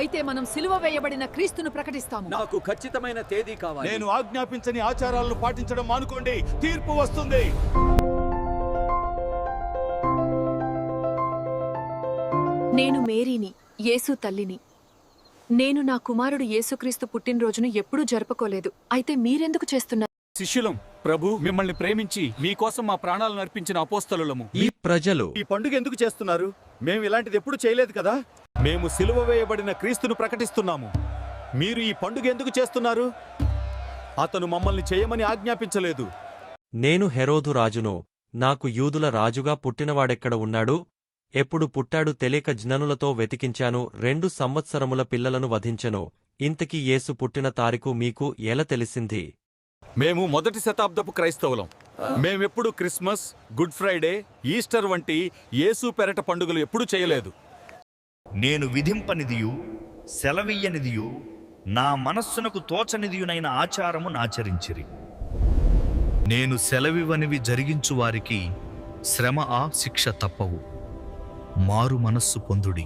అయితే మనం సిలువ వేయబడిన క్రీస్తును ప్రకటిస్తాము. నాకు ఖచ్చితమైన తేదీ కావాలి. నేను ఆజ్ఞాపించని ఆచారాలను పాటించడం మానుకోండి. తీర్పు వస్తుంది. నేను మేరీని యేసు తల్లిని. నేను నా కుమారుడు యేసుక్రీస్తు పుట్టినరోజును ఎప్పుడూ జరుపుకోలేదు. అయితే మీరెందుకు చేస్తున్నారు? శిష్యులం ప్రభు మిమ్మల్ని ప్రేమించి మీకోసం మా ప్రాణాలను అర్పించిన అపోస్తలులము. ఈ ప్రజలు ఈ పండుగ ఎందుకు చేస్తున్నారు? మేము ఇలాంటిది ఎప్పుడు చేయలేదు కదా? మేము సిలువ వేయబడిన క్రీస్తును ప్రకటిస్తున్నాము. మీరు ఈ పండుగ ఎందుకు చేస్తున్నారు? అతను మమ్మల్ని చేయమని ఆజ్ఞాపించలేదు. నేను హెరోదు రాజును నాకు యూదుల రాజుగా పుట్టినవాడెక్కడ ఉన్నాడు? ఎప్పుడు పుట్టాడు తెలియక జ్ఞనులతో వెతికించాను రెండు సంవత్సరముల పిల్లలను వధించెను. ఇంతకీ యేసు పుట్టిన తారీఖు మీకు ఎలా తెలిసింది? మేము మొదటి శతాబ్దపు క్రైస్తవులం. మేమెప్పుడు క్రిస్మస్ గుడ్ ఫ్రైడే ఈస్టర్ వంటి యేసు పెరట పండుగలు ఎప్పుడూ చేయలేదు. నేను విధింపనిదియు సెలవీయనిదియు నా మనస్సునకు తోచనిదియునైన ఆచారము నాచరించిరి నేను సెలవివనివి జరిగించు వారికి శ్రమ ఆ శిక్ష తప్పవు. మారు మనస్సు పొందుడి.